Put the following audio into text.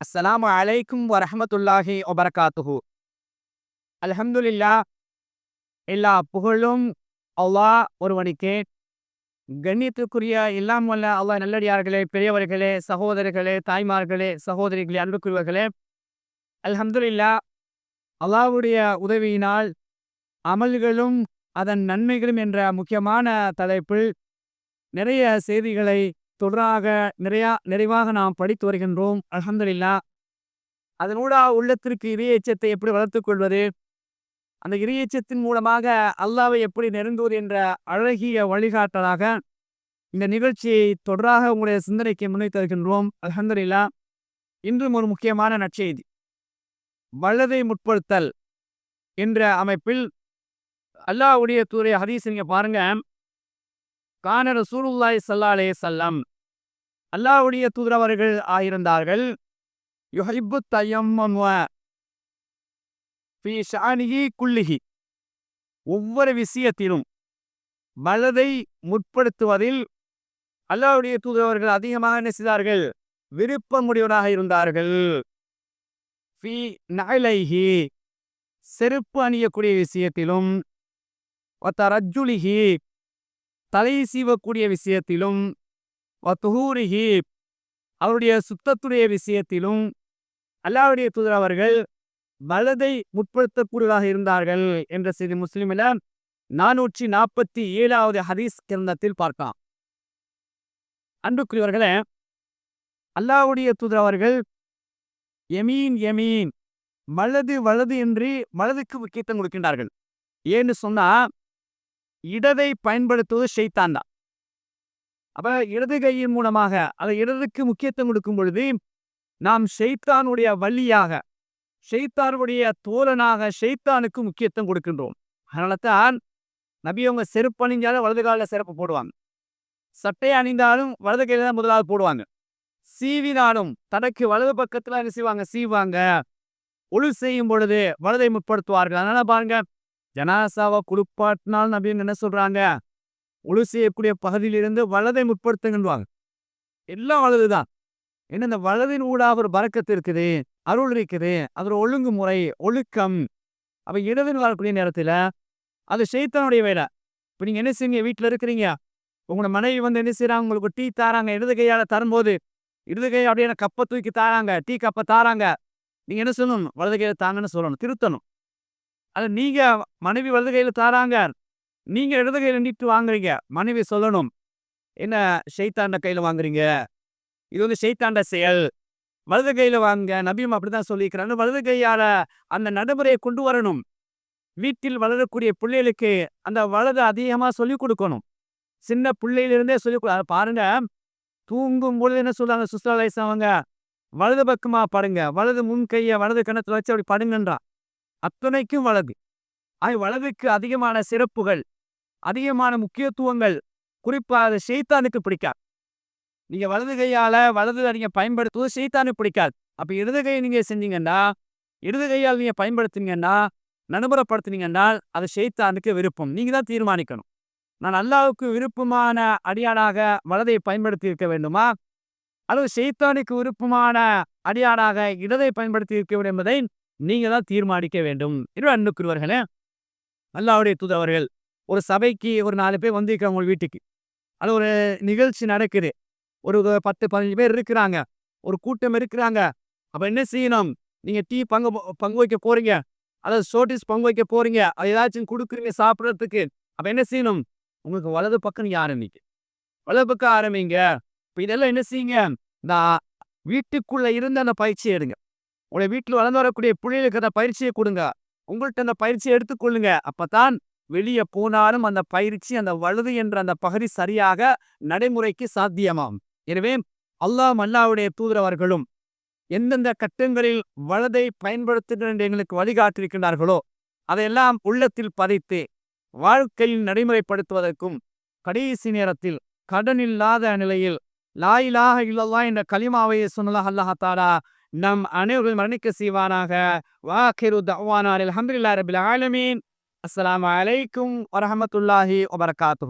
அஸ்ஸலாமு அலைக்கும் வரஹமத்துல்லாஹி வபரகாத்துஹு. அல்ஹம்துலில்லா எல்லா புகழும் அல்லாஹ் ஒருவனுக்கே. கண்ணியத்துக்குரிய எல்லாம் வல்ல அல்லாஹ் நல்லடியார்களே பெரியவர்களே சகோதரர்களே தாய்மார்களே சகோதரிகளே அன்புக்குரியவர்களே. அல்ஹம்துலில்லா அல்லாவுடைய உதவியினால் அமல்களும் அதன் நன்மைகளும் என்ற முக்கியமான தலைப்பில் நிறைய செய்திகளை தொடராக நிறையா நிறைவாக நாம் படித்து வருகின்றோம். அல்ஹம்துலில்லா. அதனூடா உள்ளத்திற்கு இறையச்சத்தை எப்படி வளர்த்துக் கொள்வது? அந்த இறையச்சத்தின் மூலமாக அல்லாவை எப்படி நெருங்குவது என்ற அழகிய வழிகாட்டலாக இந்த நிகழ்ச்சியை தொடராக உங்களுடைய சிந்தனைக்கு முன்வைத்து வருகின்றோம் அல்ஹம்துலில்லா. இன்றும் ஒரு முக்கியமான நற்செய்தி. வல்லதை முற்படுத்தல் என்ற அமைப்பில் அல்லாஹ்வுடைய தூரை ஹதீஸ் நீங்கள் பாருங்க. கான ரசூலுல்லாஹி ஸல்லல்லாஹு அலைஹி அல்லாவுடைய தூதரவர்கள் ஆயிருந்தார்கள். யுஹிப்பு தயம்மன்வ ஃபீ ஷானிஹி குல்லிஹி. ஒவ்வொரு விஷயத்திலும் மனதை முற்படுத்துவதில் அல்லாவுடைய தூதரவர்கள் அதிகமாக என்ன செய்தார்கள்? விருப்பமுடையவராக இருந்தார்கள். ஃபி நலைஹி செருப்பு அணியக்கூடிய விஷயத்திலும் ஒத்தரஜுலிஹி தலை சீவக்கூடிய விஷயத்திலும் துஹூரிஹி அவருடைய சுத்தத்துடைய விஷயத்திலும் அல்லாவுடைய தூதர் அவர்கள் வலதை முற்படுத்தக்கூடியதாக இருந்தார்கள் என்ற செய்தி முஸ்லிமில் நானூற்றி நாற்பத்தி ஏழாவது ஹதீஸ் கிரந்தத்தில் பார்க்கலாம். அன்புக்குரியவர்களே அல்லாவுடைய தூதர் அவர்கள் எமீன் எமீன் வலது வலது என்று வலதுக்கு முக்கியத்துவம் கொடுக்கின்றார்கள். ஏன்னு சொன்னா இடதை பயன்படுத்துவது ஷெய்தான் தான். அப்போ இடது கையின் மூலமாக அதை இடதுக்கு முக்கியத்துவம் கொடுக்கும் பொழுது நாம் ஷெய்தானுடைய வழியாக ஷெய்தானுடைய தோழனாக ஷெய்தானுக்கு முக்கியத்துவம் கொடுக்கின்றோம். அதனால தான் நபி அவங்க செருப்பு அணிஞ்சாலும் வலது காலில் செருப்பு போடுவாங்க. சட்டை அணிந்தாலும் வலது கையில தான் முதலாவது போடுவாங்க. சீவினாலும் தனக்கு வலது பக்கத்துல என்ன செய்வாங்க? சீவாங்க ஒழு செய்யும் பொழுது வலதை முற்படுத்துவார்கள். அதனால பாருங்க ஜனாசாவை குளிப்பாட்டினாலும் நபின்னு என்ன சொல்றாங்க? ஒழு செய்யக்கூடிய பகுதியிலிருந்து வலதை முற்படுத்துங்கன்னுவாங்க. எல்லாம் வலதுதான். என்ன இந்த வலதின் ஊடாக ஒரு பறக்கத்து இருக்குது அருள் இருக்குது அது ஒழுங்குமுறை ஒழுக்கம். அப்போ இடதுன்னு வரக்கூடிய நேரத்துல அது செய்தனுடைய வேலை. இப்போ நீங்க என்ன செய்யுங்க வீட்டில் இருக்கிறீங்க. உங்களோட மனைவி வந்து என்ன செய்கிறாங்க உங்களுக்கு டீ தாராங்க. இடது கையால் தரும்போது இடது கை அப்படியே கப்பை தூக்கி தாராங்க. டீ கப்பை தாராங்க. நீங்க என்ன சொல்லணும்? வலது கையில தாங்கன்னு சொல்லணும். திருத்தணும். அது நீங்க மனைவி வலது கையில தாராங்க. நீங்க இடது கையில நீட்டு வாங்குறீங்க. மனைவி சொல்லணும். என்ன ஷைத்தாண்ட கையில வாங்குறீங்க? இது வந்து ஷெய்தாண்ட செயல். வலது கையில வாங்க. நபியும் அப்படிதான் சொல்லியிருக்கிறாங்க. வலது கையால அந்த நடைமுறையை கொண்டு வரணும். வீட்டில் வளரக்கூடிய பிள்ளைகளுக்கு அந்த வலது அதிகமா சொல்லிக் கொடுக்கணும். சின்ன பிள்ளையிலிருந்தே சொல்லி பாருங்க. தூங்கும் பொழுது என்ன சொல்றாங்க சுஸ்தலைஸ் அவங்க? வலது பக்கமா படுங்க. வலது முன் கையை வலது கணத்துல வச்சு அப்படி படுங்கன்றான். அத்தனைக்கும் வலது. அது வலதுக்கு அதிகமான சிறப்புகள் அதிகமான முக்கியத்துவங்கள் குறிப்பா அது செய்தானுக்கு பிடிக்காது. நீங்க வலது கையால வலது நீங்க பயன்படுத்துவது செய்தானுக்கு பிடிக்காது. அப்ப இடது கையை நீங்க செஞ்சீங்கன்னா இடது கையால் நீங்க பயன்படுத்துனீங்கன்னா நடைமுறைப்படுத்துனீங்கன்னா அது ஷெய்தானுக்கு விருப்பம். நீங்க தான் தீர்மானிக்கணும். நான் அல்லாவுக்கு விருப்பமான அடியானாக வலதை பயன்படுத்தி இருக்க வேண்டுமா? அல்லது செய்தானுக்கு விருப்பமான அடியானாக இடதை பயன்படுத்தி இருக்க வேண்டும் என்பதை நீங்க தான் தீர்மானிக்க வேண்டும். இரு அன்புக்குரியவர்களே அல்லாவுடைய தூதவர்கள் ஒரு சபைக்கு ஒரு நாலு பேர் வந்திருக்காங்க உங்க வீட்டுக்கு. அது ஒரு நிகழ்ச்சி நடக்குது. ஒரு பத்து பதினஞ்சு பேர் இருக்கிறாங்க. ஒரு கூட்டம் இருக்கிறாங்க. அப்ப என்ன செய்யணும்? நீங்க டீ பங்கு பங்கு வைக்க போறீங்க. அதாவது சோட்டிஸ் பங்கு வைக்க போறீங்க. அது ஏதாச்சும் கொடுக்குறீங்க சாப்பிட்றதுக்கு. அப்ப என்ன செய்யணும்? உங்களுக்கு வலது பக்கம் நீங்கள் ஆரம்பிங்க வலது பக்கம் ஆரம்பிங்க இப்போ இதெல்லாம் என்ன செய்யுங்க? நான் வீட்டுக்குள்ள இருந்து அந்த பயிற்சியை எடுங்க. உங்களை வீட்டில் வளர்ந்து வரக்கூடிய பிள்ளைகளுக்கு அந்த பயிற்சியை கொடுங்க. உங்கள்கிட்ட அந்த பயிற்சியை எடுத்துக்கொள்ளுங்க அப்பதான் வெளியே போனாலும் அந்த பயிற்சி அந்த வலது என்ற அந்த பகுதி சரியாக நடைமுறைக்கு சாத்தியமாம். எனவே அல்லாஹ் அல்லாவுடைய தூதரவர்களும் எந்தெந்த கட்டங்களில் வலதை பயன்படுத்துகின்ற எங்களுக்கு வழிகாட்டிருக்கின்றார்களோ அதையெல்லாம் உள்ளத்தில் பதைத்து வாழ்க்கையில் நடைமுறைப்படுத்துவதற்கும் கடைசி நேரத்தில் கடன் இல்லாத நிலையில் லாயிலாக இல்லல்லா என்ற களிமாவையை சொன்னதாக அல்லாஹாலா நம் அனைவரும் மரணிக்க செய்வானாக. வாக்கிரு தவானார் அலமதுல்லா ரபில் ஆலமீன். அஸ்லாம் வலைக்கும் வரமத்துல்லாஹி வபர்காத்து